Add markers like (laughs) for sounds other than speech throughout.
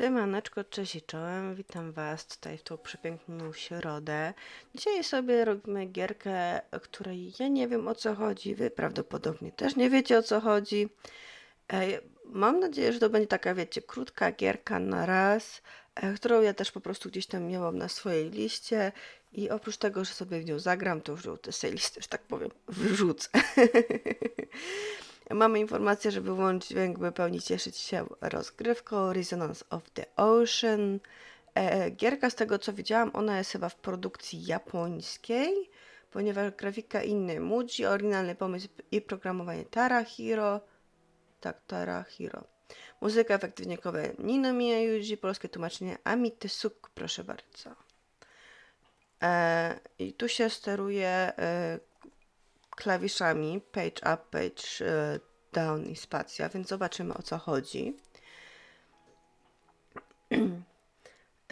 Siemaneczko, cześć i czołem, witam was tutaj w tą przepiękną środę. Dzisiaj sobie robimy gierkę, której ja nie wiem o co chodzi, wy prawdopodobnie też nie wiecie o co chodzi. Mam nadzieję, że to będzie taka, wiecie, krótka gierka na raz, e, którą ja też po prostu gdzieś tam miałam na swojej liście i oprócz tego, że sobie w nią zagram, to już ją z tej listy, że tak powiem, wyrzucę. (laughs) Mamy informację, że wyłączyć dźwięk, by pełni cieszyć się rozgrywką Resonance of the Ocean. E, gierka z tego co widziałam, ona jest chyba w produkcji japońskiej, ponieważ grafika inny Muji, oryginalny pomysł i programowanie Tara Hiro. Tak, Tara Hiro. Muzyka efekty dźwiękowe Nino Miyuji, polskie tłumaczenie Ami Tesuk, proszę bardzo. E, I tu się steruje e, klawiszami page up, page e, down i spacja, więc zobaczymy o co chodzi.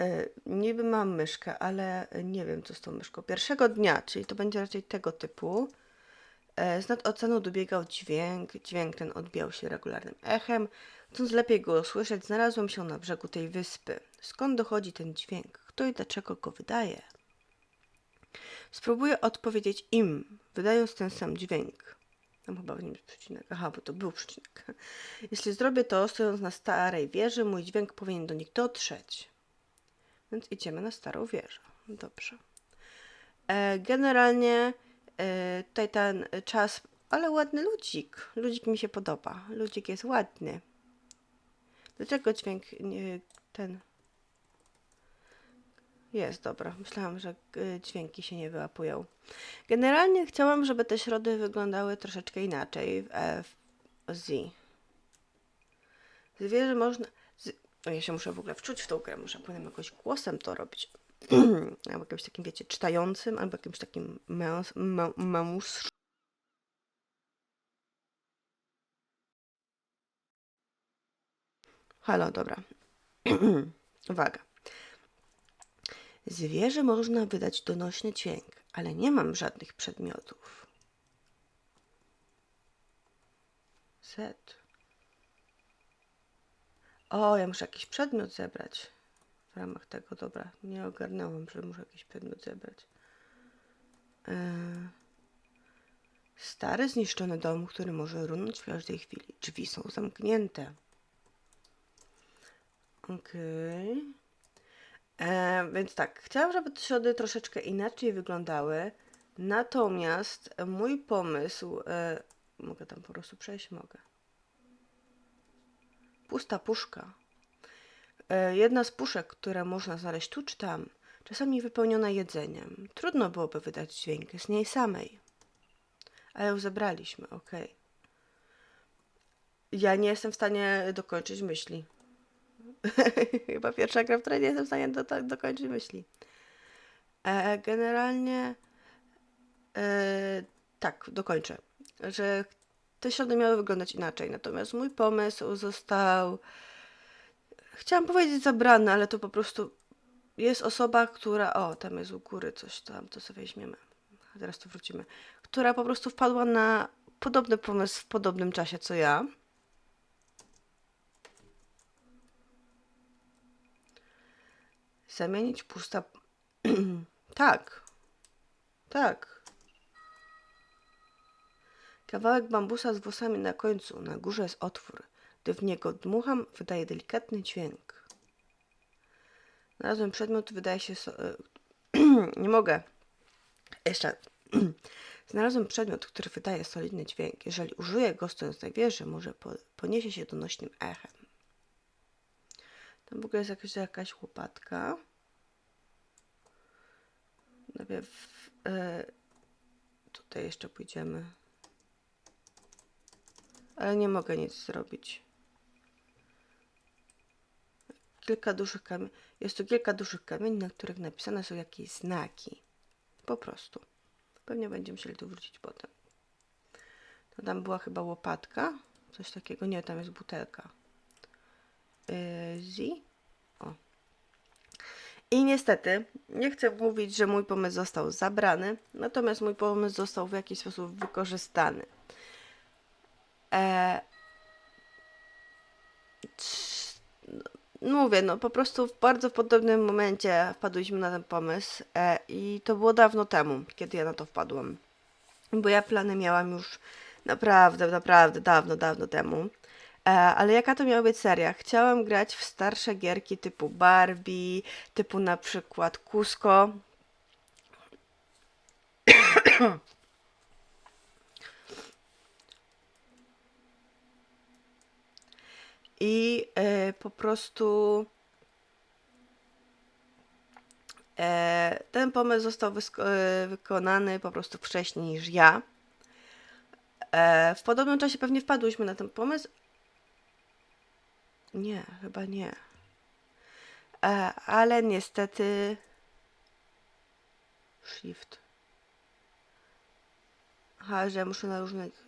E, Niby mam myszkę, ale nie wiem co z tą myszką. Pierwszego dnia, czyli to będzie raczej tego typu, e, z nad dobiegał dźwięk. Dźwięk ten odbijał się regularnym echem. Chcąc lepiej go usłyszeć, znalazłem się na brzegu tej wyspy. Skąd dochodzi ten dźwięk? Kto i dlaczego go wydaje? Spróbuję odpowiedzieć im, wydając ten sam dźwięk. Tam chyba nie jest przecinek. Aha, bo to był przecinek. (laughs) Jeśli zrobię to, stojąc na starej wieży, mój dźwięk powinien do nich dotrzeć. Więc idziemy na starą wieżę. Dobrze. E, generalnie e, tutaj ten czas, ale ładny ludzik. Ludzik mi się podoba. Ludzik jest ładny. Dlaczego dźwięk ten jest, dobra. Myślałam, że y, dźwięki się nie wyłapują. Generalnie chciałam, żeby te środy wyglądały troszeczkę inaczej w, e, w Z. Zwierzę można... Z... O, ja się muszę w ogóle wczuć w tą grę. Muszę potem jakoś głosem to robić. (clears throat) albo jakimś takim, wiecie, czytającym, albo jakimś takim męs. Halo, dobra. (clears throat) Uwaga. Zwierzę można wydać donośny dźwięk, ale nie mam żadnych przedmiotów. Set. O, ja muszę jakiś przedmiot zebrać. W ramach tego, dobra, nie ogarnęłam, że muszę jakiś przedmiot zebrać. Eee, stary, zniszczony dom, który może runąć w każdej chwili. Drzwi są zamknięte. Okej. E, więc tak, chciałam, żeby te środy troszeczkę inaczej wyglądały. Natomiast mój pomysł. E, mogę tam po prostu przejść? Mogę. Pusta puszka. E, jedna z puszek, które można znaleźć tu czy tam, czasami wypełniona jedzeniem. Trudno byłoby wydać dźwięk z niej samej. Ale ją zebraliśmy, ok. Ja nie jestem w stanie dokończyć myśli. (laughs) Chyba pierwsza gra, w której nie jestem w stanie do, do, dokończyć myśli. E, generalnie e, tak, dokończę. Że te środy miały wyglądać inaczej. Natomiast mój pomysł został. Chciałam powiedzieć zabrany, ale to po prostu jest osoba, która. O, tam jest u góry coś tam, to sobie weźmiemy. Teraz tu wrócimy. Która po prostu wpadła na podobny pomysł w podobnym czasie co ja. Zamienić pusta. (clears throat) tak. Tak. Kawałek bambusa z włosami na końcu. Na górze jest otwór. Gdy w niego dmucham, wydaje delikatny dźwięk. Znalazłem przedmiot, wydaje się. So... (clears throat) Nie mogę. Jeszcze. (clears throat) Znalazłem przedmiot, który wydaje solidny dźwięk. Jeżeli użyję go stojąc na wieży, może po... poniesie się donośnym echem. Tam w ogóle jest jakaś, jakaś łopatka. E, tutaj jeszcze pójdziemy. Ale nie mogę nic zrobić. Kilka dużych kamieni. Jest tu kilka dużych kamieni, na których napisane są jakieś znaki. Po prostu. Pewnie będziemy musieli tu wrócić potem. To tam była chyba łopatka. Coś takiego. Nie, tam jest butelka. Z. I niestety, nie chcę mówić, że mój pomysł został zabrany, natomiast mój pomysł został w jakiś sposób wykorzystany. E... mówię, no po prostu w bardzo podobnym momencie wpadłyśmy na ten pomysł e, i to było dawno temu, kiedy ja na to wpadłam. Bo ja plany miałam już naprawdę, naprawdę dawno, dawno temu. E, ale jaka to miała być seria? Chciałam grać w starsze gierki typu Barbie, typu na przykład Cusco. I e, po prostu e, ten pomysł został e, wykonany po prostu wcześniej niż ja. E, w podobnym czasie pewnie wpadłyśmy na ten pomysł. Nie, chyba nie. E, ale niestety. Shift. Aha, że muszę na różnych.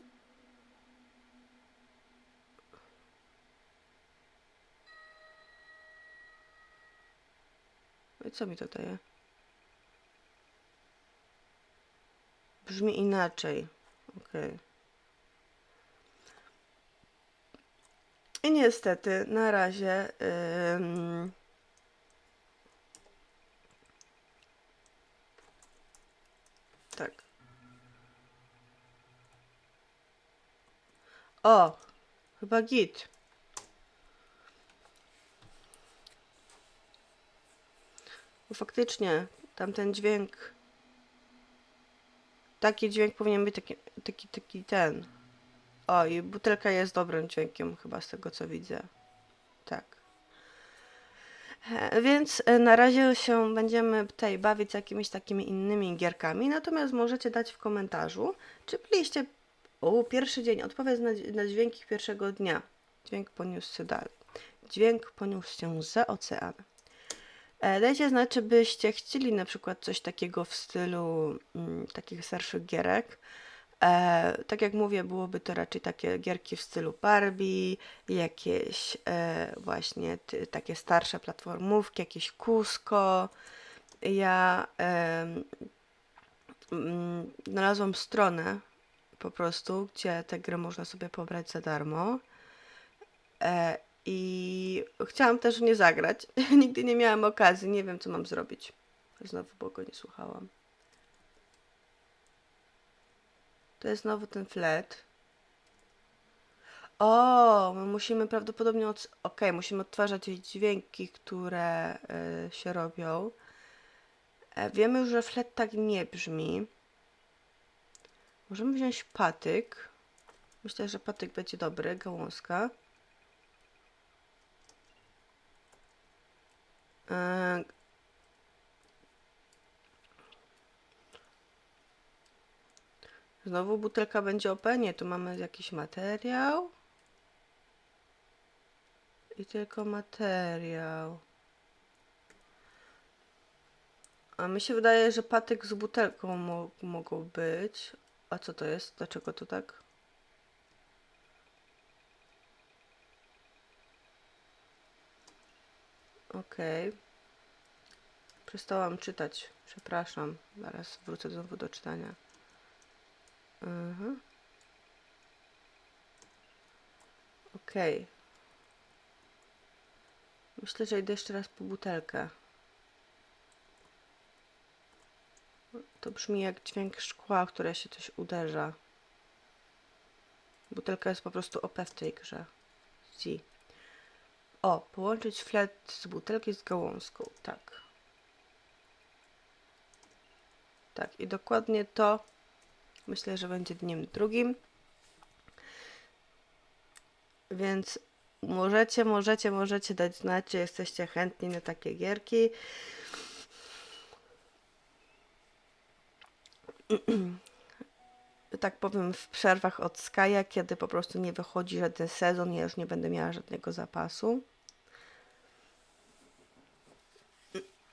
No i co mi to daje? Brzmi inaczej. Okej. I niestety, na razie. ym, Tak. O! Chyba git. Bo faktycznie, tamten dźwięk. Taki dźwięk powinien być taki, taki, taki ten. O, i butelka jest dobrym dźwiękiem, chyba z tego co widzę. Tak. E, Więc e, na razie się będziemy tutaj bawić jakimiś takimi innymi gierkami, natomiast możecie dać w komentarzu, czy byliście. O, pierwszy dzień, odpowiedź na, na dźwięki pierwszego dnia. Dźwięk poniósł się dalej. Dźwięk poniósł się za ocean. E, Dajcie znać, czy byście chcieli na przykład coś takiego w stylu mm, takich starszych gierek. E, tak jak mówię, byłoby to raczej takie gierki w stylu Barbie, jakieś e, właśnie ty, takie starsze platformówki, jakieś Cusco. Ja mm, znalazłam stronę po prostu, gdzie te gry można sobie pobrać za darmo. E, I chciałam też nie zagrać. (laughs) Nigdy nie miałam okazji, nie wiem co mam zrobić. Znowu, bo go nie słuchałam. To jest znowu ten flat. O, my musimy prawdopodobnie. Od... Okej, musimy odtwarzać dźwięki, które y, się robią. E, wiemy już, że flat tak nie brzmi. Możemy wziąć patyk. Myślę, że patyk będzie dobry, gałązka. Znowu butelka będzie OP? Nie, tu mamy jakiś materiał. I tylko materiał. A mi się wydaje, że patyk z butelką mo mogą być. A co to jest? Dlaczego to tak? Okej. Przestałam czytać. Przepraszam. Zaraz wrócę znowu do czytania. Mhm. Okej. Myślę, że idę jeszcze raz po butelkę. To brzmi jak dźwięk szkła, które się coś uderza. Butelka jest po prostu OP w tej grze. Si. O, połączyć flet z butelki z gałązką. Tak. Tak, i dokładnie to myślę, że będzie dniem drugim. Więc możecie, możecie, możecie dać znać, czy jesteście chętni na takie gierki. (clears throat) tak powiem, w przerwach od Skaja, kiedy po prostu nie wychodzi żaden sezon, ja już nie będę miała żadnego zapasu.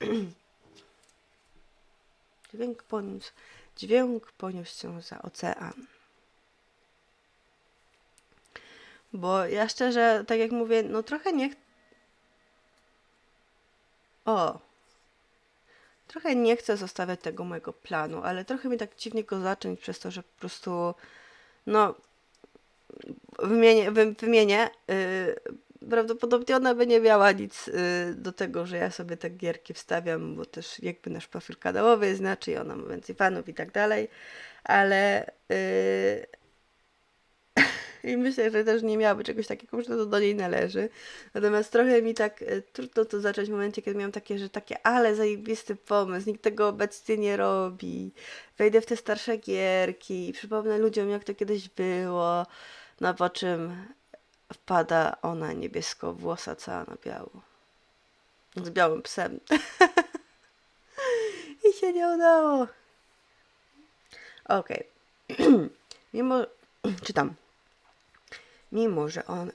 (clears throat) Dźwięk poniósł, dźwięk poniósł się za ocean. Bo ja szczerze, tak jak mówię, no trochę nie. O! Trochę nie chcę zostawiać tego mojego planu, ale trochę mi tak dziwnie go zacząć przez to, że po prostu. No. Wymienię, wy, wymienię. Yy, prawdopodobnie ona by nie miała nic y, do tego, że ja sobie te gierki wstawiam, bo też jakby nasz profil kanałowy jest inaczej, ona ma więcej fanów i tak dalej, ale y, (laughs) i myślę, że też nie miałaby czegoś takiego, że to do niej należy. Natomiast trochę mi tak y, trudno to zacząć w momencie, kiedy miałam takie, że takie, ale zajebisty pomysł, nikt tego obecnie nie robi. Wejdę w te starsze gierki i przypomnę ludziom, jak to kiedyś było. No po czym wpada ona niebiesko-włosa cała na biało. Z białym psem. (laughs) I się nie udało. Okej. (clears throat) Mimo, (clears throat) czytam. Mimo, że on,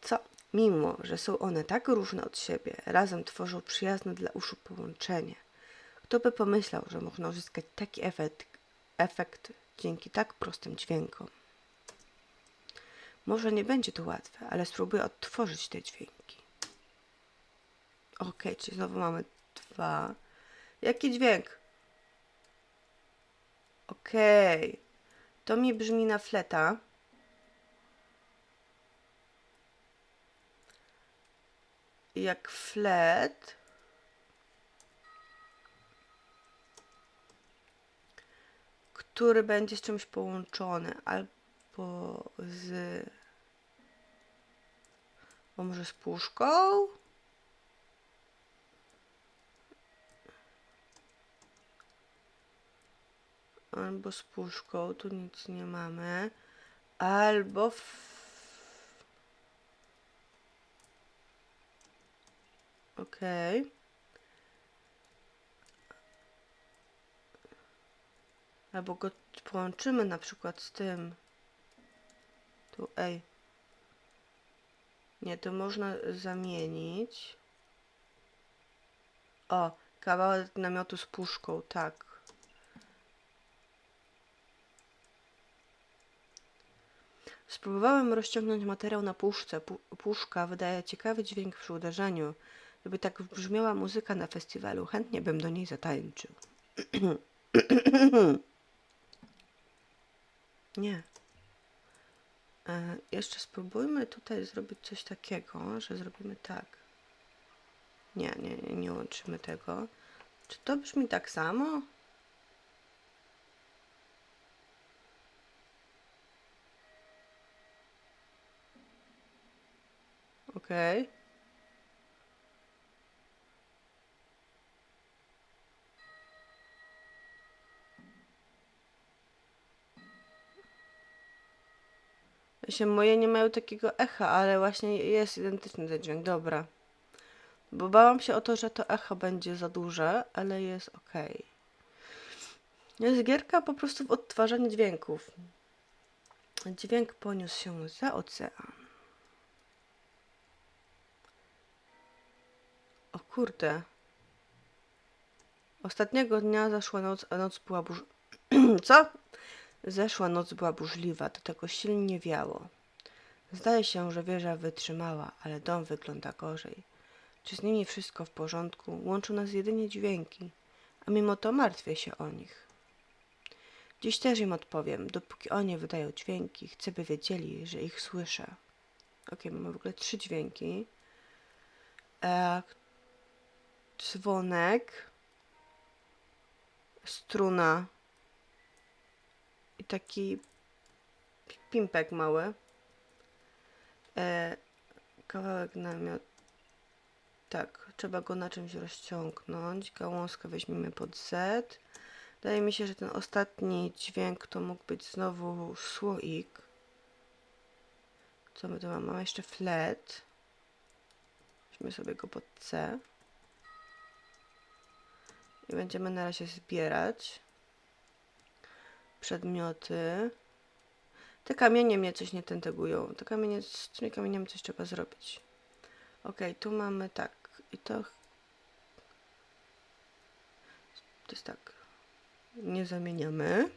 co? Mimo, że są one tak różne od siebie, razem tworzą przyjazne dla uszu połączenie. Kto by pomyślał, że można uzyskać taki efekt, efekt dzięki tak prostym dźwiękom? Może nie będzie to łatwe, ale spróbuję odtworzyć te dźwięki. Ok, czyli znowu mamy dwa. Jaki dźwięk? Okej. To mi brzmi na fleta. Jak flet. Który będzie z czymś połączony albo z. Bo może z puszką? Albo z puszką, tu nic nie mamy. Albo w... Okej. Albo go połączymy na przykład z tym. Tu, ej. Nie, to można zamienić. O, kawałek namiotu z puszką, tak. Spróbowałem rozciągnąć materiał na puszce. Pu puszka wydaje ciekawy dźwięk przy uderzeniu. Gdyby tak brzmiała muzyka na festiwalu, chętnie bym do niej zatańczył. (clears throat) Nie. E, jeszcze spróbujmy tutaj zrobić coś takiego, że zrobimy tak. Nie, nie, nie, nie łączymy tego. Czy to brzmi tak samo? Okej. Moje nie mają takiego echa, ale właśnie jest identyczny ten dźwięk. Dobra. Bo bałam się o to, że to echo będzie za duże, ale jest ok. Jest gierka po prostu w odtwarzaniu dźwięków. Dźwięk poniósł się za ocean. O kurde. Ostatniego dnia zaszła noc, a noc była burz... (clears throat) Co? Zeszła noc była burzliwa, do tego silnie wiało. Zdaje się, że wieża wytrzymała, ale dom wygląda gorzej. Czy z nimi wszystko w porządku? Łączą nas jedynie dźwięki, a mimo to martwię się o nich. Dziś też im odpowiem, dopóki oni wydają dźwięki, chcę by wiedzieli, że ich słyszę. Ok, mamy w ogóle trzy dźwięki. E, dzwonek, struna i taki pimpek mały. E, kawałek namiot. Tak, trzeba go na czymś rozciągnąć. Gałązkę weźmiemy pod Z. Wydaje mi się, że ten ostatni dźwięk to mógł być znowu słoik. Co my tu mamy? Mamy jeszcze flet. Weźmy sobie go pod C. I będziemy na razie zbierać przedmioty. Te kamienie mnie coś nie tentegują. Te kamienie, z tymi kamieniami coś trzeba zrobić. Ok, tu mamy tak. I to... To jest tak. Nie zamieniamy.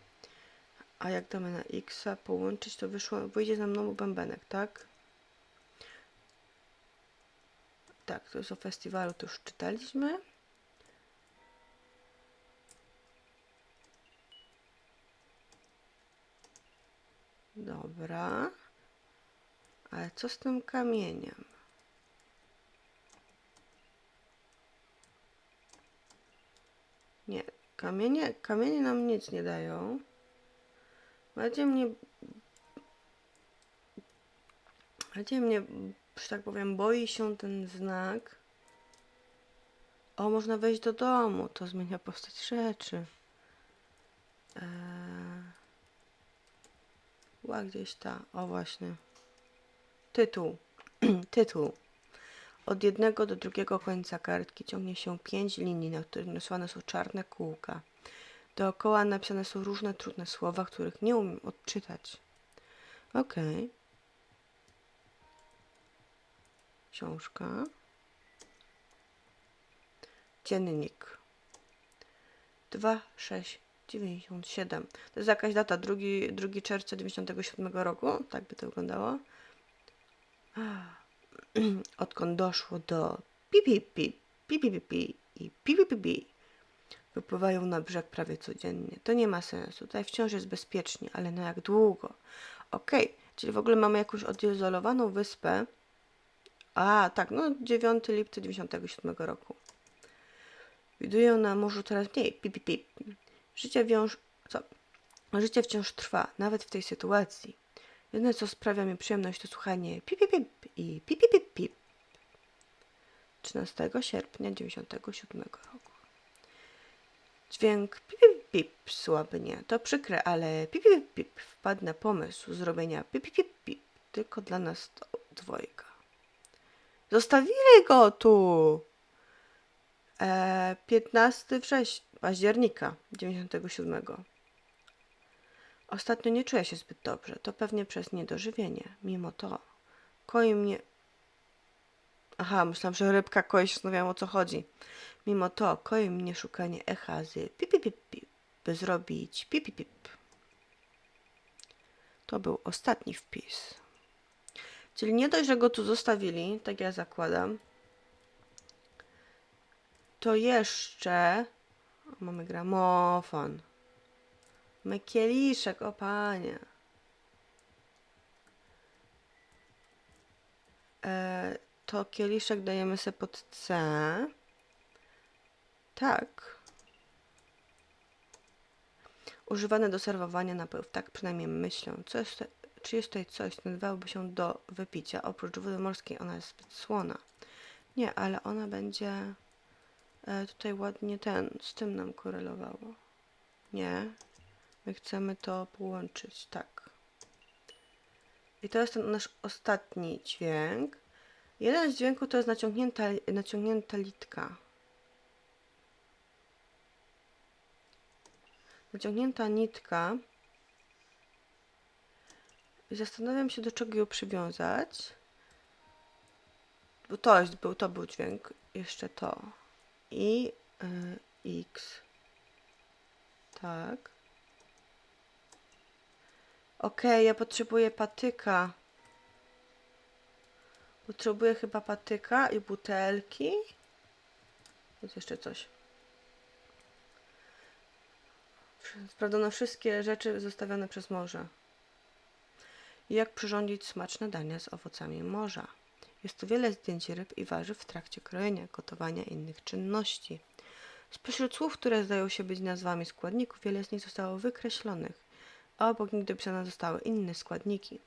A jak damy na X połączyć, to wyszło, wyjdzie nam nowy bębenek, tak? Tak, to jest o festiwalu, to już czytaliśmy. Dobra. Ale co z tym kamieniem? Nie, kamienie, kamienie nam nic nie dają. Będzie mnie... Będzie mnie, że tak powiem, boi się ten znak. O, można wejść do domu. To zmienia postać rzeczy. Eee... Była gdzieś ta. O, właśnie. Tytuł. (clears throat) Tytuł. Od jednego do drugiego końca kartki ciągnie się pięć linii, na których narysowane są czarne kółka. Dookoła napisane są różne trudne słowa, których nie umiem odczytać. Okej. Książka. Dziennik. 2, 6, 97. To jest jakaś data, 2, 2 czerwca 97 roku. Tak by to wyglądało. (clears throat) Odkąd doszło do pi pi pi pi pi pi pi i pi pi pi pi wypływają na brzeg prawie codziennie. To nie ma sensu. Tutaj wciąż jest bezpiecznie, ale na jak długo? Okej, czyli w ogóle mamy jakąś odizolowaną wyspę. A, tak, no 9 lipca 97 roku. Widuję na morzu coraz mniej. Pip, pip. Życie wiąż... Co? Życie wciąż trwa, nawet w tej sytuacji. Jedyne, co sprawia mi przyjemność, to słuchanie pip, pip, pip i pip, pip, pip, pip. 13 sierpnia 97 roku. Dźwięk pip, pip, pip słabnie. To przykre, ale pip, pip, pip wpadł na pomysł zrobienia pip, pip, pip, pip tylko dla nas dwojga. Zostawili go tu! E, 15 września, października 97. Ostatnio nie czuję się zbyt dobrze. To pewnie przez niedożywienie. Mimo to koi mnie. Aha, myślałam, że rybka koi się, zastanawiałam o co chodzi. Mimo to koi mnie szukanie echa z pip, pip, pip, pip, by zrobić pip, pip, pip. To był ostatni wpis. Czyli nie dość, że go tu zostawili, tak ja zakładam, to jeszcze mamy gramofon. Mamy kieliszek, o panie. E, to kieliszek dajemy sobie pod C. Tak. Używane do serwowania napojów, tak przynajmniej myślę. Co jest, czy jest tutaj coś, co nadawałoby się do wypicia? Oprócz wody morskiej ona jest zbyt słona. Nie, ale ona będzie tutaj ładnie ten, z tym nam korelowało. Nie. My chcemy to połączyć, tak. I to jest ten nasz ostatni dźwięk. Jeden z dźwięków to jest naciągnięta, naciągnięta litka. Naciągnięta nitka. I zastanawiam się, do czego ją przywiązać. Bo to jest, był, to był dźwięk. Jeszcze to. I y, X. Tak. Okej, ja potrzebuję patyka. Potrzebuję chyba patyka i butelki. Jest jeszcze coś. Sprawdzono wszystkie rzeczy zostawione przez morze. Jak przyrządzić smaczne dania z owocami morza. Jest tu wiele zdjęć ryb i warzyw w trakcie krojenia, gotowania i innych czynności. Spośród słów, które zdają się być nazwami składników, wiele z nich zostało wykreślonych a obok nich dopisane zostały inne składniki.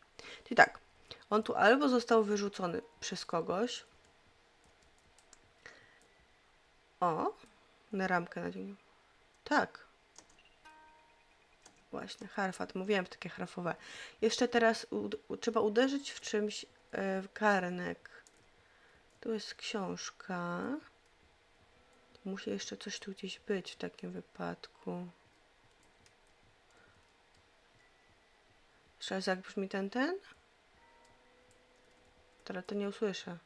Czyli tak, on tu albo został wyrzucony przez kogoś. O, na ramkę na dzień. Tak. Właśnie, harfat. Mówiłem, takie harfowe. Jeszcze teraz trzeba uderzyć w czymś e, w garnek. Tu jest książka. Musi jeszcze coś tu gdzieś być w takim wypadku. Jeszcze raz jak brzmi ten, ten? Teraz to nie usłyszę.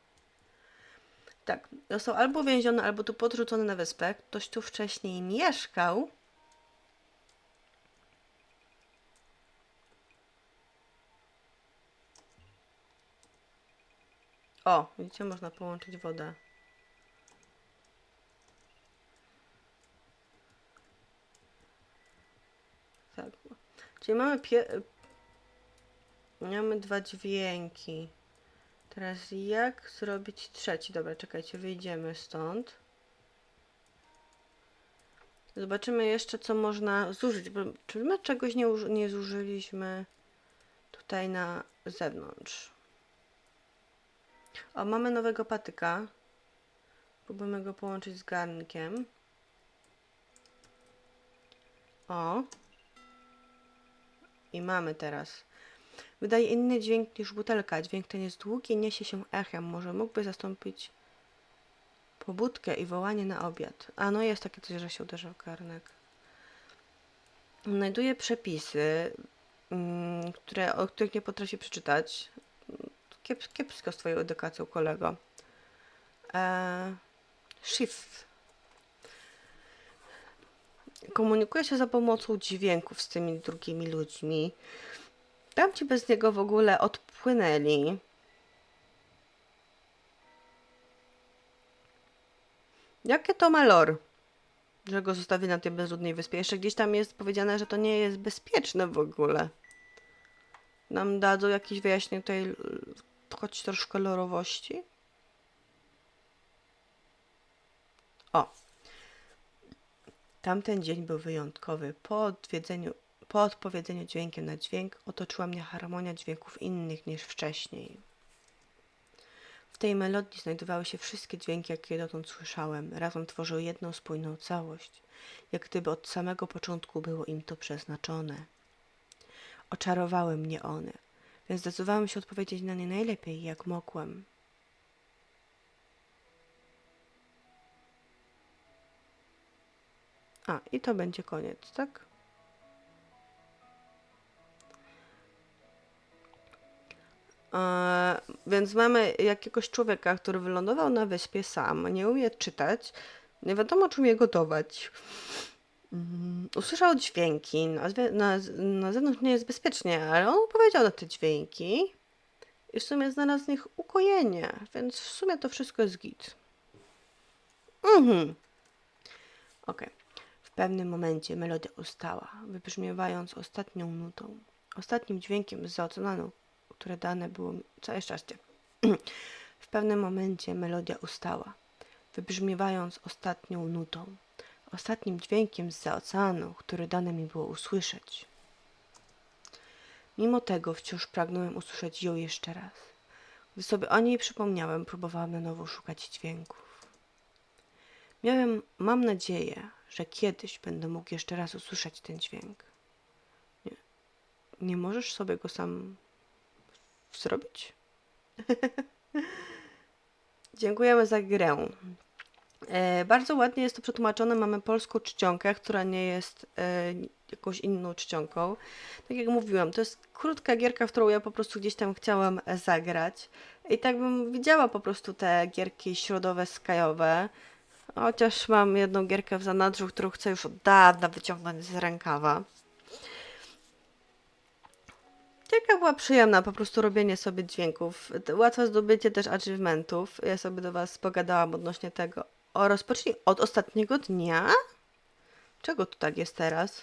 Tak, został albo więziony, albo tu podrzucony na wyspę. Ktoś tu wcześniej mieszkał. O, widzicie, można połączyć wodę. Tak. Czyli mamy pie Mamy dwa dźwięki. Teraz jak zrobić trzeci? Dobra, czekajcie, wyjdziemy stąd. Zobaczymy jeszcze, co można zużyć. Bo, czy my czegoś nie, nie zużyliśmy tutaj na zewnątrz? O, mamy nowego patyka. Próbujemy go połączyć z garnkiem. O. I mamy teraz. Wydaje inny dźwięk niż butelka. Dźwięk ten jest długi i niesie się echem. Może mógłby zastąpić pobudkę i wołanie na obiad. A no jest takie coś, że się uderza w garnek. Znajduję przepisy, mm, które, o których nie potrafię przeczytać. Kiep, kiepsko z twoją edukacją, kolego. E, shift. Komunikuję się za pomocą dźwięków z tymi drugimi ludźmi. Tamci bez niego w ogóle odpłynęli. Jakie to ma lore? Że go zostawi na tej bezludnej wyspie. Jeszcze gdzieś tam jest powiedziane, że to nie jest bezpieczne w ogóle. Nam dadzą jakieś wyjaśnienie tutaj, choć troszkę lorowości. O. Tamten dzień był wyjątkowy. Po, odwiedzeniu, po odpowiedzeniu dźwiękiem na dźwięk otoczyła mnie harmonia dźwięków innych niż wcześniej. W tej melodii znajdowały się wszystkie dźwięki, jakie dotąd słyszałem. Razem tworzyły jedną spójną całość, jak gdyby od samego początku było im to przeznaczone. Oczarowały mnie one, więc zdecydowałem się odpowiedzieć na nie najlepiej, jak mogłem. A, i to będzie koniec, tak? E, więc mamy jakiegoś człowieka, który wylądował na wyspie sam, nie umie czytać, nie wiadomo czy umie gotować. Mm, Usłyszał dźwięki, na, na, na zewnątrz nie jest bezpiecznie, ale on powiedział na te dźwięki i w sumie znalazł z nich ukojenie, więc w sumie to wszystko jest git. Mhm. Okej. W pewnym momencie melodia ustała, wybrzmiewając ostatnią nutą. Ostatnim dźwiękiem z oceanu, które dane było mi... Całe szczęście. (clears throat) w pewnym momencie melodia ustała, wybrzmiewając ostatnią nutą. Ostatnim dźwiękiem z oceanu, który dane mi było usłyszeć. Mimo tego wciąż pragnąłem usłyszeć ją jeszcze raz. Gdy sobie o niej przypomniałem, próbowałam na nowo szukać dźwięków. Miałem, mam nadzieję, że kiedyś będę mógł jeszcze raz usłyszeć ten dźwięk. Nie, nie możesz sobie go sam zrobić? (laughs) Dziękujemy za grę. E, bardzo ładnie jest to przetłumaczone. Mamy polską czcionkę, która nie jest e, jakąś inną czcionką. Tak jak mówiłam, to jest krótka gierka, w którą ja po prostu gdzieś tam chciałam e, zagrać. I tak bym widziała po prostu te gierki środowe, skajowe. Chociaż mam jedną gierkę w zanadrzu, którą chcę już od dawna wyciągnąć z rękawa. Jaka była przyjemna po prostu robienie sobie dźwięków. Łatwe zdobycie też achievementów. Ja sobie do Was pogadałam odnośnie tego. O, rozpocznij od ostatniego dnia? Czego tu tak jest teraz?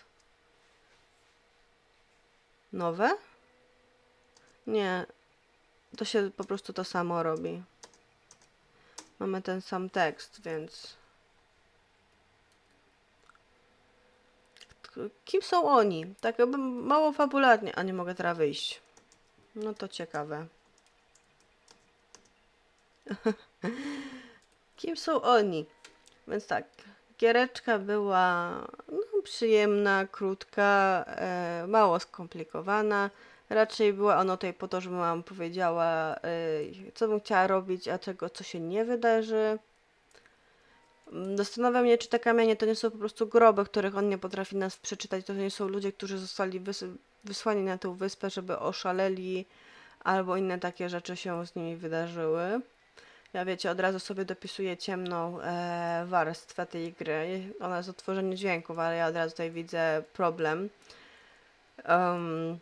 Nowe? Nie. To się po prostu to samo robi. Mamy ten sam tekst, więc... Kim są oni? Tak jakby mało fabularnie. A nie mogę teraz wyjść. No to ciekawe. (laughs) Kim są oni? Więc tak, giereczka była no, przyjemna, krótka, e, mało skomplikowana. Raczej była ona tutaj po to, żebym wam powiedziała, e, co bym chciała robić, a czego, co się nie wydarzy. Zastanawia mnie, czy te kamienie to nie są po prostu groby, których on nie potrafi nas przeczytać. To nie są ludzie, którzy zostali wys- wysłani na tę wyspę, żeby oszaleli, albo inne takie rzeczy się z nimi wydarzyły. Ja wiecie, od razu sobie dopisuję ciemną e, warstwę tej gry. Ona jest odtworzenie dźwięków, ale ja od razu tutaj widzę problem. Um,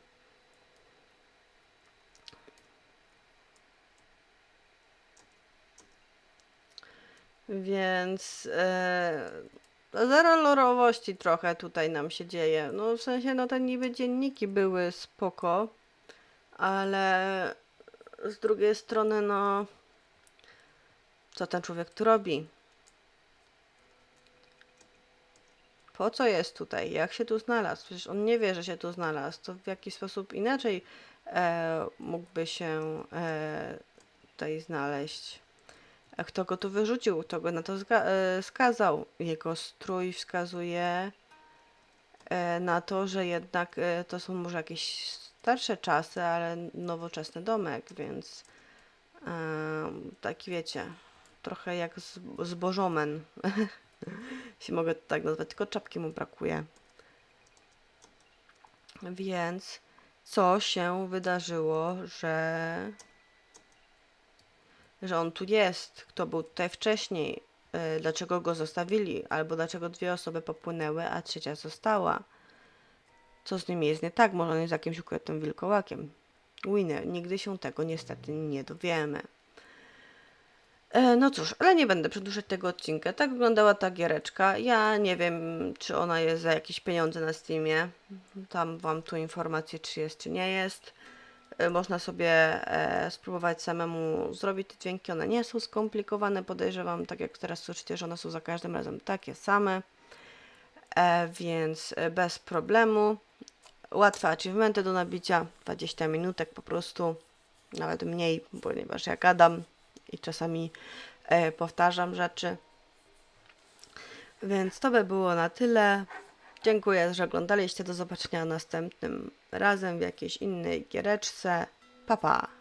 Więc e, zero lorowości trochę tutaj nam się dzieje. No w sensie, no te niby dzienniki były spoko, ale z drugiej strony, no co ten człowiek tu robi? Po co jest tutaj? Jak się tu znalazł? Przecież on nie wie, że się tu znalazł. To w jaki sposób inaczej e, mógłby się e, tutaj znaleźć? A kto go tu wyrzucił? Kto go na to e, skazał? Jego strój wskazuje e, na to, że jednak e, to są może jakieś starsze czasy, ale nowoczesny domek, więc em, taki wiecie, trochę jak zbożomen. Jeśli (laughs) mogę to tak nazwać, tylko czapki mu brakuje. Więc co się wydarzyło, że że on tu jest, kto był tutaj wcześniej, y, dlaczego go zostawili, albo dlaczego dwie osoby popłynęły, a trzecia została. Co z nim jest nie tak, może on jest jakimś ukrytym wilkołakiem. Winner, nigdy się tego niestety nie dowiemy. E, No cóż, ale nie będę przedłużać tego odcinka. Tak wyglądała ta giereczka. Ja nie wiem, czy ona jest za jakieś pieniądze na Steamie. Tam wam tu informację, czy jest, czy nie jest. E, Można sobie e, spróbować samemu zrobić te dźwięki. One nie są skomplikowane, podejrzewam, tak jak teraz słyszycie, że one są za każdym razem takie same. E, więc e, bez problemu. Łatwe achievementy do nabicia, 20 minutek po prostu, nawet mniej, ponieważ ja gadam i czasami e, powtarzam rzeczy. Więc to by było na tyle. Dziękuję, że oglądaliście. Do zobaczenia następnym razem w jakiejś innej giereczce. Pa, pa!